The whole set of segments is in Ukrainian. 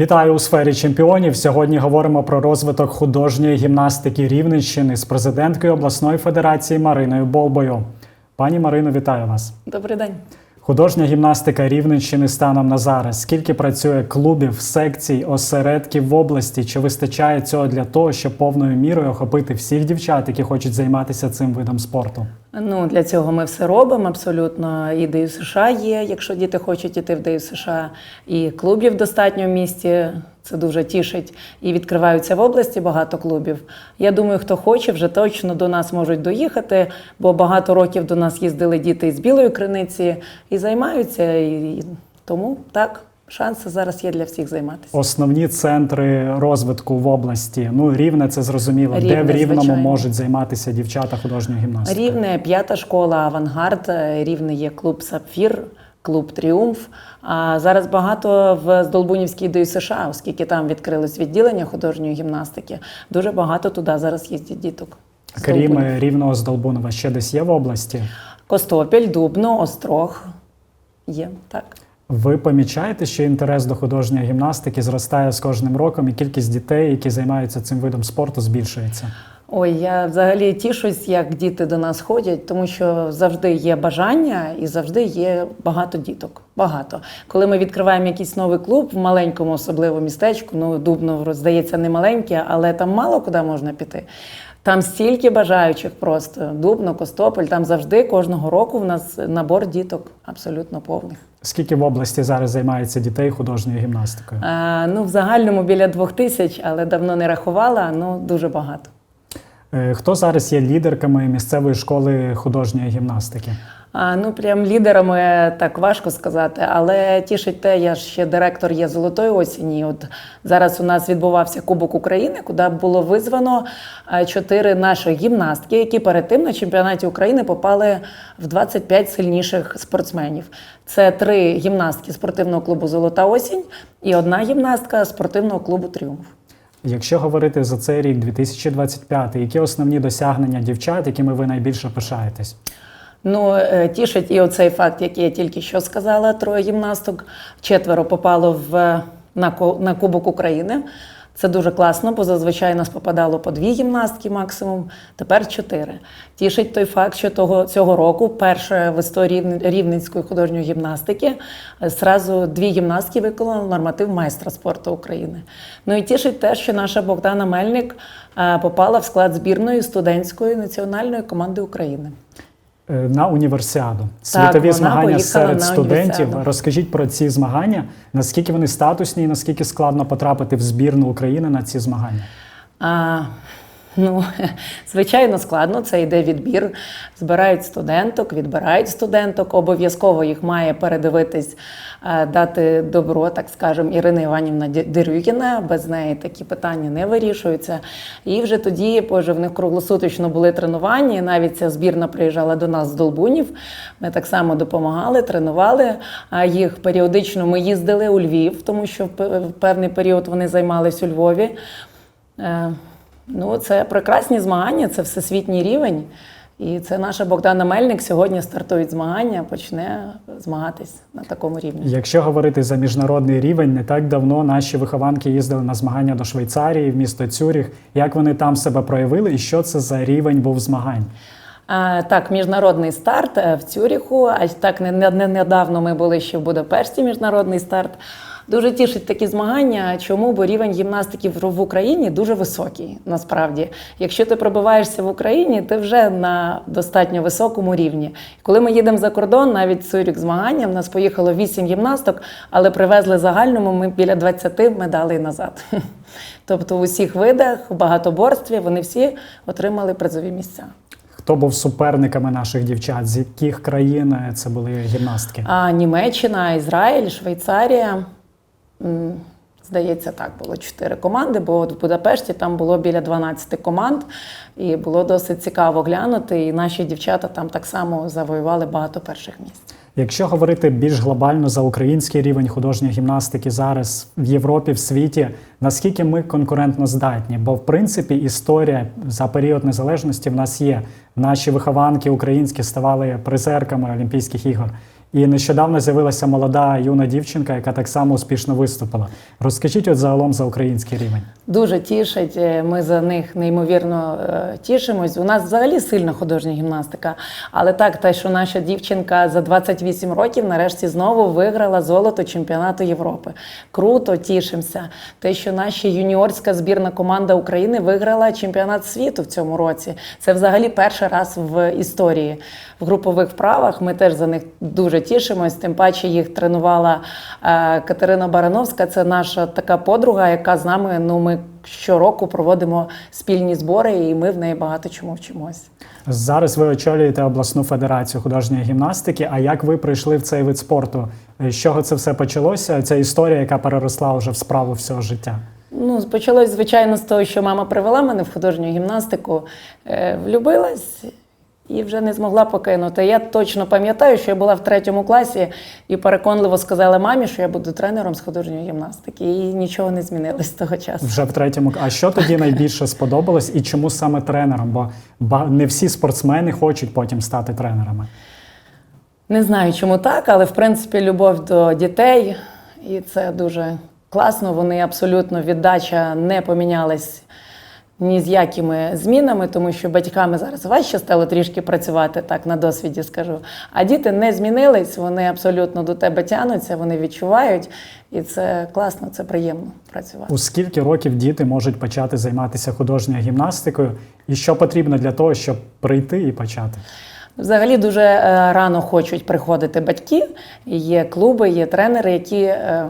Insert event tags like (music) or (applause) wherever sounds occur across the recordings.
Вітаю у сфері чемпіонів. Сьогодні говоримо про розвиток художньої гімнастики Рівненщини з президенткою обласної федерації Мариною Болбою. Пані Марино, вітаю вас. Добрий день. Художня гімнастика Рівненщини станом на зараз. Скільки працює клубів, секцій, осередків в області? Чи вистачає цього для того, щоб повною мірою охопити всіх дівчат, які хочуть займатися цим видом спорту? Ну для цього ми все робимо абсолютно. І США є, якщо діти хочуть іти в ДЮСШ, США, і клубів достатньо в місті. Це дуже тішить. І відкриваються в області багато клубів. Я думаю, хто хоче, вже точно до нас можуть доїхати, бо багато років до нас їздили діти із білої криниці і займаються. І тому так, шанси зараз є для всіх займатися. Основні центри розвитку в області. Ну, рівне це зрозуміло. Де в рівному звичайно. можуть займатися дівчата художньою гімнастикою? Рівне п'ята школа Авангард, е, рівне є клуб Сапфір, клуб Тріумф. А зараз багато в Здолбунівській ДЮСШ, оскільки там відкрилось відділення художньої гімнастики. Дуже багато туди зараз їздять діток. Крім е, рівного з Долбунова, ще десь є в області. Костопіль, Дубно, Острог. Є так. Ви помічаєте, що інтерес до художньої гімнастики зростає з кожним роком, і кількість дітей, які займаються цим видом спорту, збільшується. Ой, я взагалі тішусь, як діти до нас ходять, тому що завжди є бажання і завжди є багато діток. Багато. Коли ми відкриваємо якийсь новий клуб в маленькому, особливо містечку, ну Дубно, здається, не маленьке, але там мало куди можна піти. Там стільки бажаючих просто Дубно, Костополь, там завжди кожного року в нас набор діток абсолютно повних. Скільки в області зараз займається дітей художньою гімнастикою? А, ну, в загальному біля двох тисяч, але давно не рахувала, ну дуже багато. Е, Хто зараз є лідерками місцевої школи художньої гімнастики? А, ну, прям лідерами так важко сказати, але тішить те, я ж ще директор є золотої осені. От зараз у нас відбувався Кубок України, куди було визвано чотири наші гімнастки, які перед тим на чемпіонаті України попали в 25 сильніших спортсменів. Це три гімнастки спортивного клубу Золота осінь і одна гімнастка спортивного клубу Тріумф. Якщо говорити за цей рік, 2025, які основні досягнення дівчат, якими ви найбільше пишаєтесь? Ну, е, тішить і оцей факт, який я тільки що сказала, троє гімнасток. Четверо попало в, на, на Кубок України. Це дуже класно, бо зазвичай нас попадало по дві гімнастки максимум, тепер чотири. Тішить той факт, що того, цього року, перше в історії Рівненської художньої гімнастики, е, зразу дві гімнастки виконали норматив майстра спорту України. Ну і тішить те, що наша Богдана Мельник е, попала в склад збірної студентської національної команди України. Е, На універсіаду світові вона змагання поїхала серед на студентів. універсіаду. Розкажіть про ці змагання, наскільки вони статусні і наскільки складно потрапити в збірну України на ці змагання? А, ну, (laughs) звичайно, складно. Це йде відбір. Збирають студенток, відбирають студенток. Обов'язково їх має передивитись, е, дати добро, так скажемо, Ірина Іванівна Дерюгіна. Без неї такі питання не вирішуються. І вже тоді, боже, в них круглосуточно були тренування. Навіть ця збірна приїжджала до нас з Долбунів. Ми так само допомагали, тренували а їх періодично. Ми їздили у Львів, тому що в певний період вони займались у Львові. Ну, це прекрасні змагання, це всесвітній рівень. І це наша Богдана Мельник сьогодні стартують змагання, почне змагатись на такому рівні. Якщо говорити за міжнародний рівень, не так давно наші вихованки їздили на змагання до Швейцарії в місто Цюріх. Як вони там себе проявили, і що це за рівень був змагань? А, так, міжнародний старт е, в Цюріху. А так не недавно ми були ще в Будапешті. Міжнародний старт. Дуже тішить такі змагання. Чому? Бо рівень гімнастики в Україні дуже високий. Насправді, якщо ти пробиваєшся в Україні, ти вже на достатньо високому рівні. Коли ми їдемо за кордон, навіть Цюрік змагання, в нас поїхало 8 гімнасток, але привезли загальному ми біля 20 медалей назад. (laughs) Тобто в усіх видах, в багатоборстві, вони всі отримали призові місця. Хто був суперниками наших дівчат? З яких країн е, це були гімнастки? А Німеччина, Ізраїль, Швейцарія. Здається, так було чотири команди, бо в Будапешті там було біля 12 команд, і було досить цікаво глянути. І наші дівчата там так само завоювали багато перших місць. Якщо говорити більш глобально за український рівень художньої гімнастики зараз в Європі, в світі, наскільки ми конкурентно здатні? Бо в принципі історія за період незалежності в нас є. Наші вихованки українські ставали призерками Олімпійських ігор. І нещодавно з'явилася молода юна дівчинка, яка так само успішно виступила. Розкажіть от загалом за український рівень. Дуже тішить. е, Ми за них неймовірно е, тішимось. У нас взагалі сильна художня гімнастика. Але так, те, що наша дівчинка за 28 років нарешті знову виграла золото чемпіонату Європи. Круто, тішимося. Те, що наша юніорська збірна команда України виграла чемпіонат світу в цьому році. Це взагалі перший раз в історії. В групових вправах ми теж за них дуже тішимось. Тим паче їх тренувала е, Катерина Барановська. Це наша така подруга, яка з нами. Ну ми щороку проводимо спільні збори, і ми в неї багато чому вчимось. Зараз ви очолюєте обласну федерацію художньої гімнастики. А як ви прийшли в цей вид спорту? З чого це все почалося? Ця історія, яка переросла вже в справу всього життя. Ну, почалось, звичайно, з того, що мама привела мене в художню гімнастику, е, влюбилась і вже не змогла покинути. Я точно пам'ятаю, що я була в третьому класі і переконливо сказала мамі, що я буду тренером з художньої гімнастики. І нічого не змінилось з того часу. Вже в третьому. А що тоді найбільше сподобалось і чому саме тренером? Бо не всі спортсмени хочуть потім стати тренерами. Не знаю, чому так, але в принципі любов до дітей, і це дуже класно. Вони абсолютно віддача не помінялась ні з якими змінами, тому що батьками зараз важче стало трішки працювати, так на досвіді скажу. А діти не змінились, вони абсолютно до тебе тянуться, вони відчувають, і це класно, це приємно працювати. У скільки років діти можуть почати займатися художньою гімнастикою, і що потрібно для того, щоб прийти і почати? Взагалі дуже е, рано хочуть приходити батьки. Є клуби, є тренери, які е,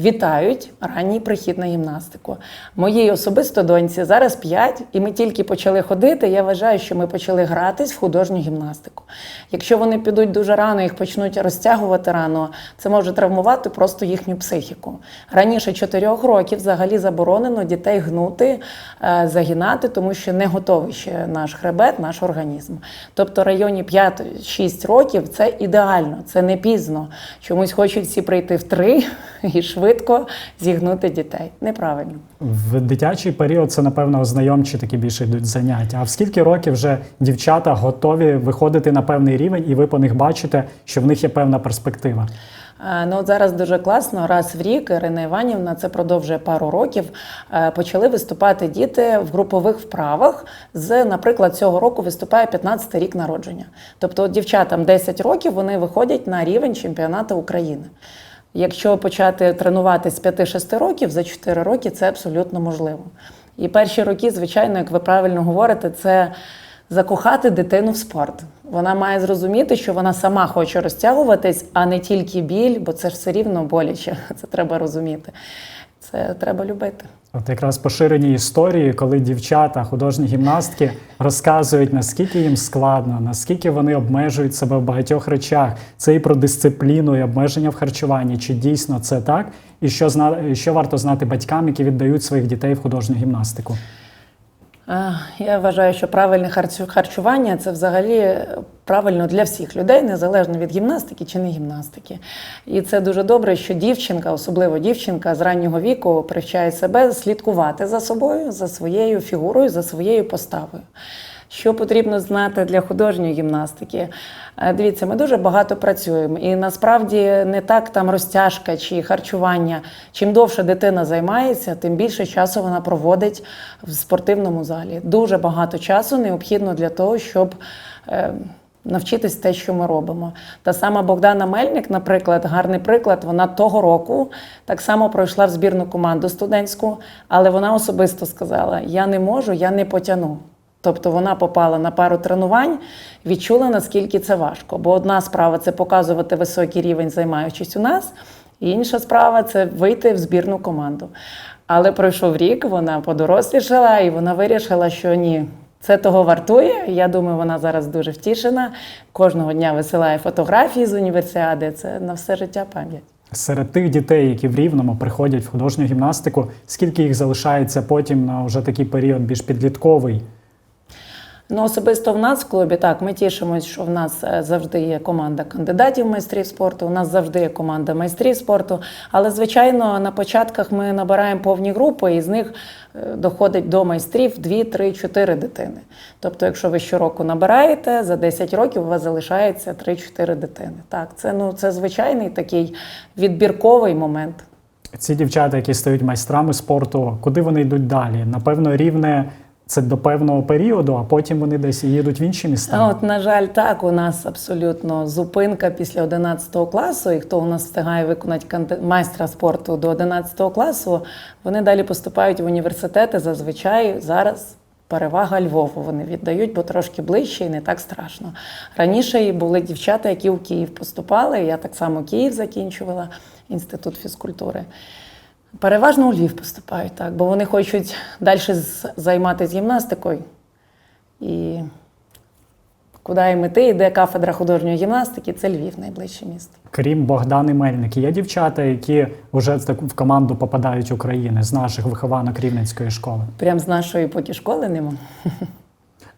вітають ранній прихід на гімнастику. Моїй особисто доньці зараз 5, і ми тільки почали ходити. Я вважаю, що ми почали гратись в художню гімнастику. Якщо вони підуть дуже рано, їх почнуть розтягувати рано, це може травмувати просто їхню психіку. Раніше 4 років взагалі заборонено дітей гнути, е, загинати, тому що не готовий ще наш хребет, наш організм. Тобто районі 5-6 років це ідеально, це не пізно. Чомусь хочуть всі прийти в 3 (laughs) і швидко зігнути дітей. Неправильно. В дитячий період це, напевно, ознайомчі такі більше йдуть заняття. А в скільки років вже дівчата готові виходити на певний рівень, і ви по них бачите, що в них є певна перспектива? Е, Ну, от зараз дуже класно. Раз в рік Ірина Іванівна, це продовжує пару років. е, Почали виступати діти в групових вправах. З, наприклад, цього року виступає 15 рік народження. Тобто, от дівчатам 10 років вони виходять на рівень чемпіонату України. Якщо почати тренувати з 5-6 років, за 4 роки це абсолютно можливо. І перші роки, звичайно, як ви правильно говорите, це закохати дитину в спорт. Вона має зрозуміти, що вона сама хоче розтягуватись, а не тільки біль, бо це ж все рівно боляче. (laughs) Це треба розуміти. Це треба любити. От якраз поширені історії, коли дівчата, художні гімнастки розказують, наскільки їм складно, наскільки вони обмежують себе в багатьох речах. Це і про дисципліну, і обмеження в харчуванні. Чи дійсно це так? І що зна... що варто знати батькам, які віддають своїх дітей в художню гімнастику? Я вважаю, що правильне харчування це взагалі правильно для всіх людей, незалежно від гімнастики чи не гімнастики. І це дуже добре, що дівчинка, особливо дівчинка з раннього віку, привчає себе слідкувати за собою, за своєю фігурою, за своєю поставою. Що потрібно знати для художньої гімнастики? Е, Дивіться, ми дуже багато працюємо, і насправді не так там розтяжка чи харчування. Чим довше дитина займається, тим більше часу вона проводить в спортивному залі. Дуже багато часу необхідно для того, щоб е, навчитись те, що ми робимо. Та сама Богдана Мельник, наприклад, гарний приклад. Вона того року так само пройшла в збірну команду студентську, але вона особисто сказала: Я не можу, я не потягну. Тобто вона попала на пару тренувань, відчула, наскільки це важко. Бо одна справа це показувати високий рівень, займаючись у нас, інша справа це вийти в збірну команду. Але пройшов рік, вона подорослішала і вона вирішила, що ні, це того вартує. Я думаю, вона зараз дуже втішена. Кожного дня висилає фотографії з універсіади. Це на все життя пам'ять. Серед тих дітей, які в Рівному приходять в художню гімнастику, скільки їх залишається потім на вже такий період більш підлітковий? Ну, особисто в нас в клубі так, ми тішимось, що в нас е, завжди є команда кандидатів майстрів спорту, у нас завжди є команда майстрів спорту. Але, звичайно, на початках ми набираємо повні групи, і з них е, доходить до майстрів 2, 3, 4 дитини. Тобто, якщо ви щороку набираєте, за 10 років у вас залишається 3-4 дитини. Так, це, ну, це звичайний такий відбірковий момент. Ці дівчата, які стають майстрами спорту, куди вони йдуть далі? Напевно, рівне це до певного періоду, а потім вони десь їдуть в інші міста. От, на жаль, так, у нас абсолютно зупинка після 11 класу, і хто у нас встигає виконати майстра спорту до 11 класу, вони далі поступають в університети. Зазвичай зараз перевага Львову вони віддають, бо трошки ближче і не так страшно. Раніше були дівчата, які в Київ поступали. Я так само Київ закінчувала, інститут фізкультури. Переважно у Львів поступають, так, бо вони хочуть далі займатися гімнастикою. І куди їм іти, іде кафедра художньої гімнастики, це Львів, найближче місто. Крім Богдани Мельник, є дівчата, які вже в команду попадають України з наших вихованок Рівненської школи. Прям з нашої поки школи нема.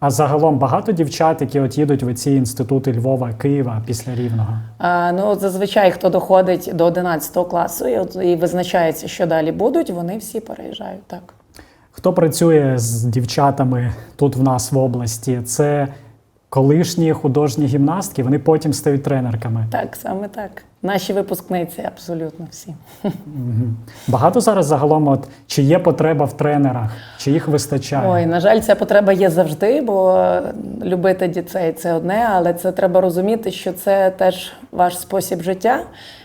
А загалом багато дівчат, які от їдуть в ці інститути Львова, Києва після рівного. А, ну, зазвичай, хто доходить до 11 класу і, от, і визначається, що далі будуть, вони всі переїжджають. Так. Хто працює з дівчатами тут в нас в області? Це колишні художні гімнастки, вони потім стають тренерками. так, саме так. Наші випускниці абсолютно всі. Багато зараз загалом, от чи є потреба в тренерах, чи їх вистачає? Ой, на жаль, ця потреба є завжди, бо любити дітей це одне, але це треба розуміти, що це теж ваш спосіб життя.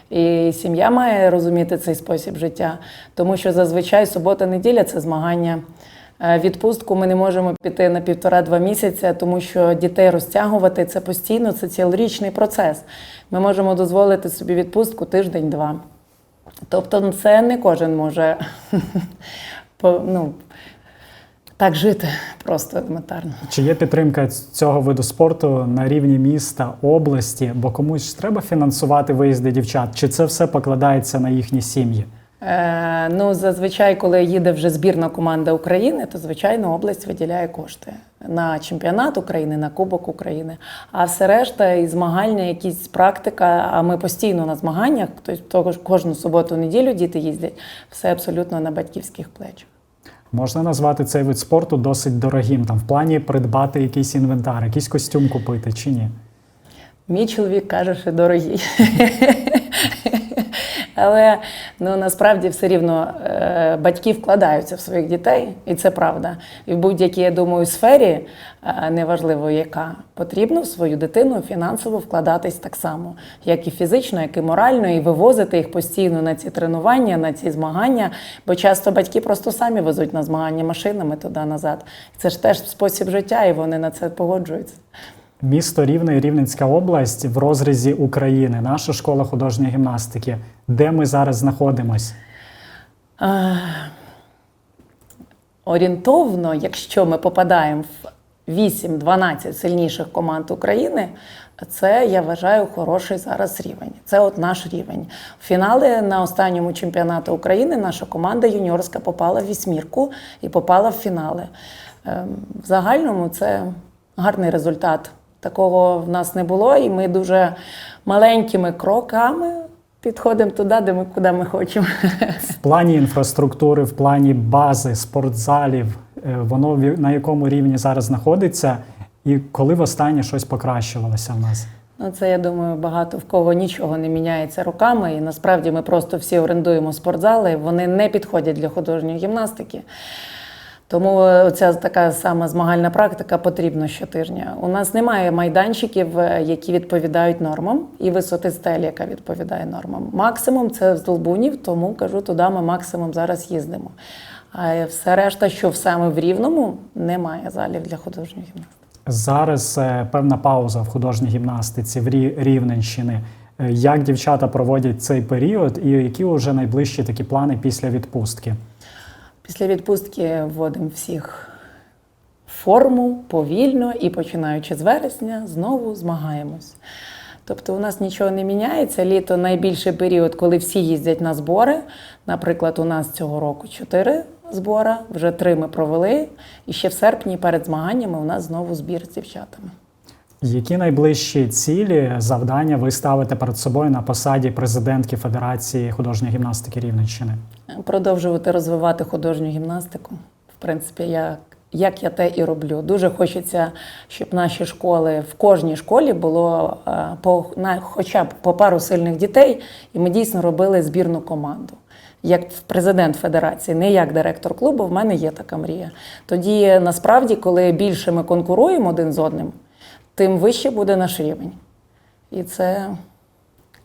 І сім'я має розуміти цей спосіб життя, тому що зазвичай субота-неділя це змагання. Е, Відпустку ми не можемо піти на півтора-два місяці, тому що дітей розтягувати це постійно, це цілорічний процес. Ми можемо дозволити собі відпустку тиждень-два. Тобто, це не кожен може (laughs) ну, так жити просто елементарно. Чи є підтримка цього виду спорту на рівні міста, області? Бо комусь треба фінансувати виїзди дівчат, чи це все покладається на їхні сім'ї? Е, ну, зазвичай, коли їде вже збірна команда України, то звичайно область виділяє кошти на чемпіонат України, на Кубок України. А все решта і змагання, якісь практика. А ми постійно на змаганнях, тобто кожну суботу-неділю діти їздять, все абсолютно на батьківських плечах. Можна назвати цей вид спорту досить дорогим, там в плані придбати якийсь інвентар, якийсь костюм купити чи ні? Мій чоловік каже, що дорогий. (laughs) Але ну, насправді все рівно е, батьки вкладаються в своїх дітей, і це правда. І в будь-якій, я думаю, сфері, е, неважливо яка, потрібно в свою дитину фінансово вкладатись так само, як і фізично, як і морально, і вивозити їх постійно на ці тренування, на ці змагання. Бо часто батьки просто самі везуть на змагання машинами туди-назад. Це ж теж спосіб життя, і вони на це погоджуються. Місто Рівне і Рівненська область в розрізі України, наша школа художньої гімнастики. Де ми зараз знаходимось? Е, Орієнтовно, якщо ми попадаємо в 8-12 сильніших команд України, це я вважаю хороший зараз рівень. Це от наш рівень. Фінали на останньому чемпіонаті України наша команда юніорська попала в вісьмірку і попала в фінали. Ем, В загальному це гарний результат. Такого в нас не було, і ми дуже маленькими кроками підходимо туди, де ми куди ми хочемо. В плані інфраструктури, в плані бази, спортзалів, е, воно на якому рівні зараз знаходиться, і коли востаннє щось покращувалося в нас? Ну, це я думаю, багато в кого нічого не міняється руками. І насправді ми просто всі орендуємо спортзали, вони не підходять для художньої гімнастики. Тому е, ця така сама змагальна практика потрібна щотижня. У нас немає майданчиків, е, які відповідають нормам, і висоти стелі, яка відповідає нормам. Максимум це з Долбунів, тому кажу, туди ми максимум зараз їздимо. А все решта, що саме в рівному, немає залів для художньої гімнастики. Зараз е, певна пауза в художній гімнастиці в Рі- Рівненщини. Е, Як дівчата проводять цей період, і які вже найближчі такі плани після відпустки? Після відпустки вводимо всіх в форму повільно і починаючи з вересня, знову змагаємось. Тобто у нас нічого не міняється. Літо найбільший період, коли всі їздять на збори. Наприклад, у нас цього року чотири збори, вже три ми провели. І ще в серпні перед змаганнями у нас знову збір з дівчатами. Які найближчі цілі завдання ви ставите перед собою на посаді президентки Федерації художньої гімнастики Рівненщини? Продовжувати розвивати художню гімнастику. В принципі, як, як я те і роблю. Дуже хочеться, щоб наші школи в кожній школі було е, по на хоча б по пару сильних дітей, і ми дійсно робили збірну команду. Як президент федерації, не як директор клубу, в мене є така мрія. Тоді насправді, коли більше ми конкуруємо один з одним, тим вище буде наш рівень. І це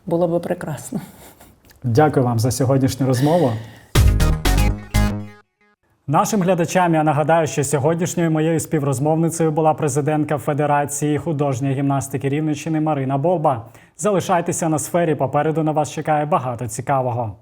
було би прекрасно. Дякую вам за сьогоднішню розмову. Нашим глядачам я нагадаю, що сьогоднішньою моєю співрозмовницею була президентка Федерації художньої гімнастики Рівненщини Марина Болба. Залишайтеся на сфері. Попереду на вас чекає багато цікавого.